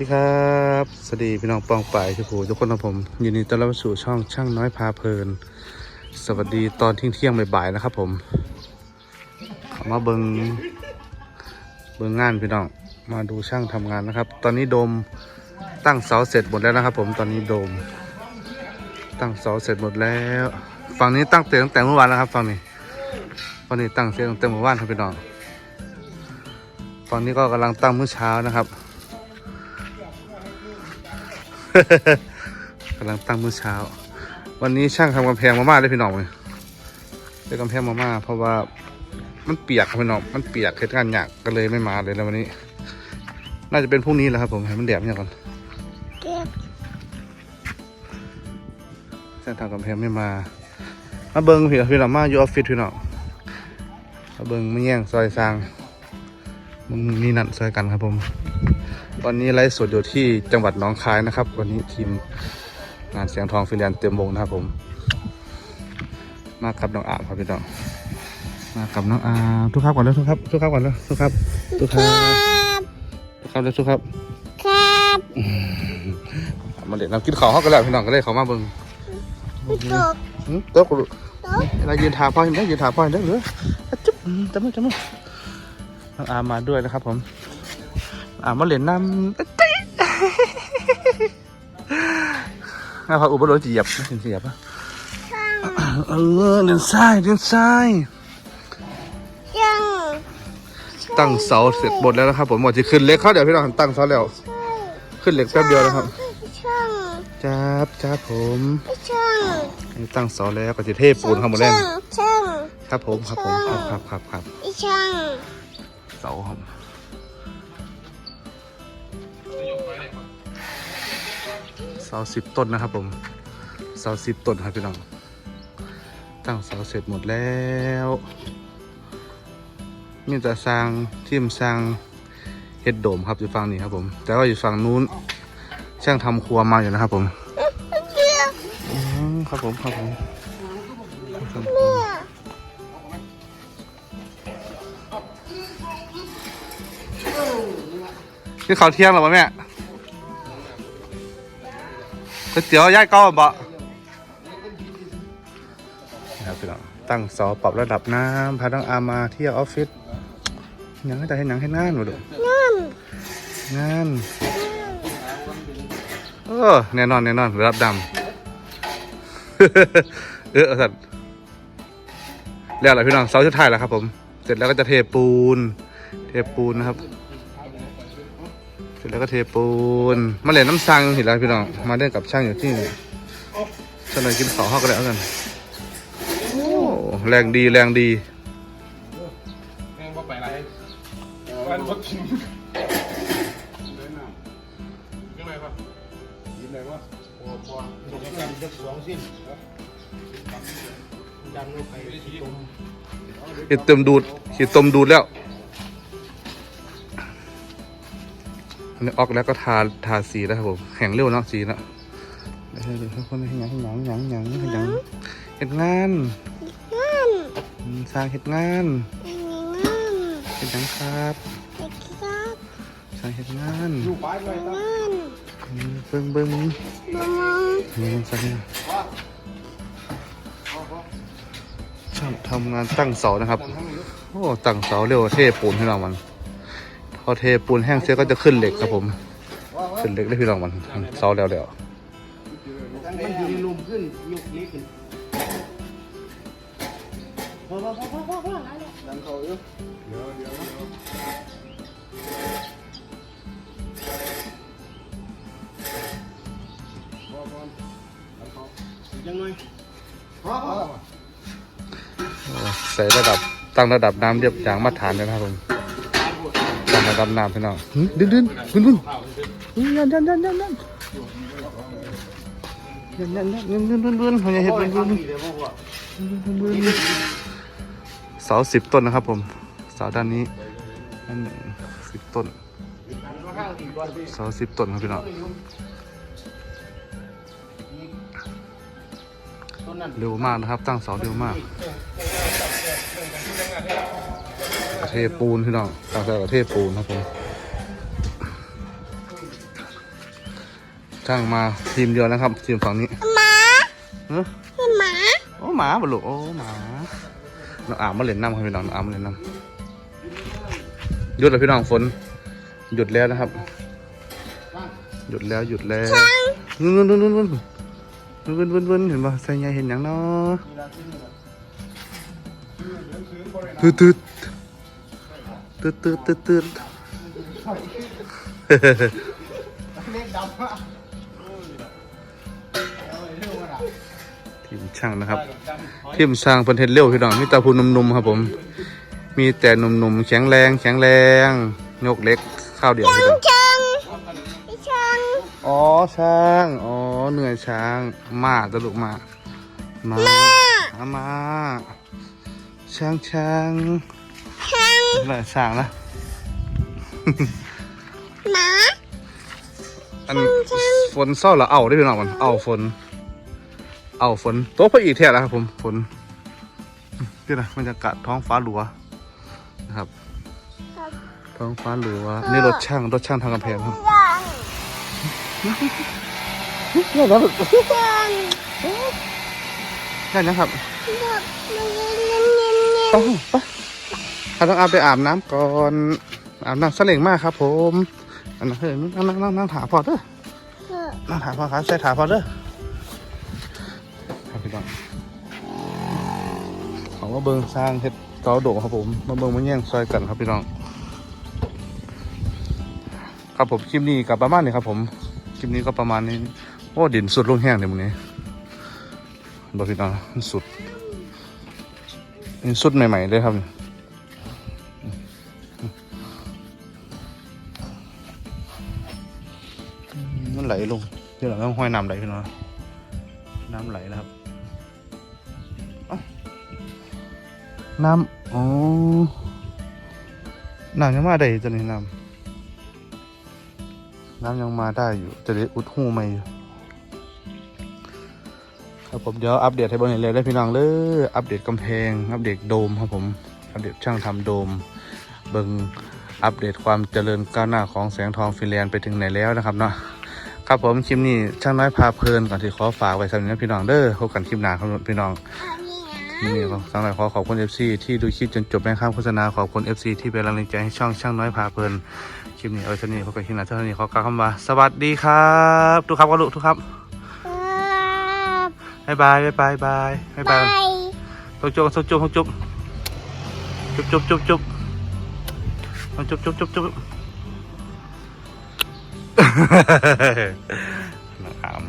สดีครับ สวัสดีพี่น้องปองป่ายทุกผู้ทุกคนนะผมยินดีต้อนรับสู่ช่องช่างน้อยพาเพลิน สวัสดีตอนเที่ยงเที่ยงบ่ายๆนะครับผมเอามาเบิงเบิงงานพี่น้องมาดูช่างทำงานนะครับ ตอนนี้โดมตั้งเสาเสร็จหมดแล้วนะครับ ผมตอนนี้โดม ตั้งเสาเสร็จหมดแล้ว ฝั่งนี้ตั้งเสร็จตั้งแต่เมื่อวานแล้วครับฝั่งนี้ฝั่งนี้ตั้งเสร็จตั้งแต่เมื่อวานครับพี่น้องฝั่งนี้ก็กำลังตั้งเมื้อเช้านะครับ กำลังตั้งมื้อเช้า วันนี้ช่างทำกำแพงมาม่าเลยพี่น้องเลยได้กำแพงมาม่าเพราะว่ามันเปียกครับพี่น้องมันเปียกเหตุการณ์หยากก็เลยไม่มาเลยแล้ววันนี้ น่าจะเป็นพรุ่งนี้แหละครับ ผมให้มันแดดเนี่ยก่อนช่างทำกำแพงไม่มามาเบิ้งพี่พี่น้องมาอยู่ออฟฟิศพี่น้องมาเบิ้งไม่แย่งซอยซางมึงนี่นั่นซอยกันครับผม วันนี้ไลฟ์สดอยู่ที่จังหวัดหนองคายนะครับ วันนี้ทีมงานเสียงทองฟิลแลนซ์เต็มวงนะครับผม มากับน้องอามครับพี่น้องมากับน้องอามทุกครับก่อนแล้วทุกครับทุกครับก่อนแล้วทุกครับทุกคครัรับบทุกครับแล้วทุกครับ ครับมาเด็ดน้ำกินข้าวเขากันแล้วพี่น้องก็เลยเขามาเบิ่งพี่กบหืมโต๊ะกูโต๊ะเรายืนทาพ่อเห็นได้ยืนทาพ่อเห็นได้เหรืออะจุ๊บอืมจำมั้ยจำมั้ยน้องอามมาด้วยนะครับผม อามมาเหรียญน้ำอะติ๊ดน่าพาอุปโลจีเหยียบไม่เห็นเสียบปะช่างเออเดินซ้ายเดินซ้ายช่างตั้งเสาเสร็จหมดแล้วนะครับผมหมดที่ขึ้นเล็กเขาเดี๋ยวพี่น้องตั้งเสาแล้วใช่ขึ้นเหล็กแป๊บเดียวนะครับช่างจ้าบจ้าบผมช่างนี่ตั้งเสาแล้วก็จะเทปูนเข้ามาเล่นช่างช่างครับผมครับผมครับครับครับครับอีช่างเสาครับ เสาสิบต้นนะครับผมเสาสิบต้นครับพี่น้อง ตั้งเสาเสร็จหมดแล้วมีแต่สร้างทีมสร้างเฮ็ดโดมครับอยู่ฝั่งนี้ครับผม แต่ว่าอยู่ฝั่งนู้นช่างทำครัวมาอยู่นะครับผมเบี้ยอืมครับผมครับผมครับผม นี่ข้าวเที่ยงหรอวะแม่ก๋วยเตี๋ยวย่ายก้อนบะนะครับพี่น้องตั้งเสาปรับระดับน้ำพาน้องอามาเที่ยวออฟฟิศหยังให้แต่ให้หนังให้งานหมดเลยนั่นงานเออแน่นอนแน่นอนระดับดำเออเอาสัตว์แล้วอะไรพี่น้องเสาชุดท้ายแล้วครับผม เสร็จแล้วก็จะเทปูน เทปูนนะครับ เสร็จแล้วก็เทปูน มาเล่นน้ำซังเห็นแล้วพี่น้อง มาเล่นกับช่างอยู่ที่นี่ช่างหน่อยกินข้าวเข้ากันแล้วกันโอ้แรงดีแรงดีแม่งว่าไปไรวันพดกินยังไงปะยินไหนวะพอพอจะสองสิ้นดันลงไปตรงขีดเติมดูดขีดต้มดูดแล้ว อันนี้ออกแล้วก็ทาทาสีแล้วครับผมแข็งเร็วเนาะสีเนาะเดี๋ยวเดี๋ยวให้คนให้หยังให้หยังหยังหยังให้หยังเฮ็ดงานนั่นอืมสร้างเฮ็ดงานอันนี้นั่นเฮ็ดหยังครับไอ้ครับสร้างเฮ็ดงานอยู่ป้ายไปตั้งนั่นอืมเบิ่งเบิ่งบะมังนี่สร้างช่างทำงานตั้งเสานะครับ โอ้ตั้งเสาเร็วเทปูนให้เรามันพ อเทปูนแห้งเสร็จก็จะขึ้นเหล็กครับผมขึ้นเหล็กได้พี่น้องมันเสาแล้วแล้วมันยืนลุมขึ้นยกนี้ขึ้นพอพอพอพอพอพอดันเขาอยู่เดี๋ยวเดี๋ยวพอพอดันเขายังไงพอพอใส่ระดับตั้งระดับน้ำเรียบอย่างมาตรฐานเลยนะครับผม ตั้งดับน้ำพี่น้องดึงดึงดึงดึงหึยันยันยันยันยันยันยันยันยันยันยันยันยันยันยันยันยันยันยันเสาสิบต้นนะครับผมเสาด้านนี้อันหนึ่งสิบต้นเสาสิบต้นครับพี่น้องต้นนั้นเร็วมากนะครับ ตั้งเสาเร็วมาก เทปูนพี่น้องตั้งแต่เทปูนครับผมช่างมาทีมเดียวแล้วครับ ทีมฝั่งนี้หมาเฮ้ยให้หมาโอ้หมาบลูกโอ้หมาน้องอามมาเล่นน้ำครับพี่น้องน้องอามมาเล่นน้ำหยุดแล้วพี่น้องฝนหยุดแล้วนะครับ หยุดแล้วหยุดแล้วนู่นนู่นนู่นนู่นนู่นวุ่นวุ่นวุ่นเห็นป่ะใส่ไงเห็นอย่างเนาะตืดตืด ตืดตืดตืดตืดเล่นดำอะเอาไว้เร็วอะทีมช่างนะครับทีมช่างเพิ่นเฮ็ดเร็วพี่น้องมีต่ผู้หนุ่มๆครับผม มีแต่หนุ่มๆแข็งแรงแข็งแรงยกเล็กข้าวเดียวพี่น้องอ๋อช้างอ๋อเหนื่อยช้างมาตะลุกมามามามาช้างช้าง หนื่อยช้างนะหมาอันฝนเศร้าเหรอเอาได้พี่น้องมันเอาฝน เอาฝนโต๊ะพระอีกแท้แล้วครับผมฝนนี่นะบรรยากาศท้องฟ้าหลัวนะครับ ท้องฟ้าหลัวนี่รถช่างรถช่างทางกำแพงครับนี่นะยังได้นะครับแบบมันเย็นเย็นเย็นไป ไปเราต้องเอาไปอาบน้ำก่อนอาบน้ำสะเล็งมากครับ ผมอันนั้นเฮ้ยนั่งนั่งนั่งนั่งถาพอเด้อเถอะนั่งถาพอครับใส่ถาพอเด้อครับพี่น้องขามาเบิ่งสร้างเฮ็ดเกาโดดครับผมมาเบิ่งมาแย่งซอยกันครับพี่น้อง ครับผมคลิปนี้กับประมาณนี้ครับ ผมคลิปนี้ก็ประมาณนี้โอ้ดินสุดลงแห้งเลยมึงนี้บอพี่น้องสุดสุดใหม่ๆเลยครับ มันไหลลงเดี๋ยวเราต้องห้อยน้ำไหลขึ้นมาน้ำไหลแล้วครับน้ำอ๋อน้ำยังมาได้อยู่ตัวนี้น้ำน้ำยังมาได้อยู่จะได้อุดหูไหมครับผมเดี๋ยวอัปเดตให้เบนเลยได้พี่น้องเลยอัปเดตกำแพง อัปเดตโดมครับผมอัปเดตช่างทำโดม เบิงอัปเดตความเจริญก้าวหน้าของแสงทองฟินแลนด์ไปถึงไหนแล้วนะครับเนาะ ครับผมคลิปนี้ช่างน้อยพาเพลินก่อนที่ขอฝากไว้สำหรับพี่น้องเด้อพบกันคลิปหน้าครับพี่น้องอันนี้นะนี่ก็สำหรับขอขอบคุณ FC ที่ดูคลิปจนจบนะครับโฆษณาขอบคุณ FC ที่เป็นกำลังใจให้ช่องช่างน้อยพาเพลินคลิปนี้เอาไว้เท่านี้พบกันคลิปหน้าเท่านี้ขอกล่าวคำว่าสวัสดีครับทุกครับก็ลูกทุกครับครับบ๊ายบายบ๊ายบายบ๊ายบายบ๊ายไปบายต้องจุ๊บต้องจุ๊บต้องจุ๊บจุ๊บจุ๊บจุ๊บจุ๊บต้องจุ๊บจุ๊บจุ๊บจุ๊บ น้องอาม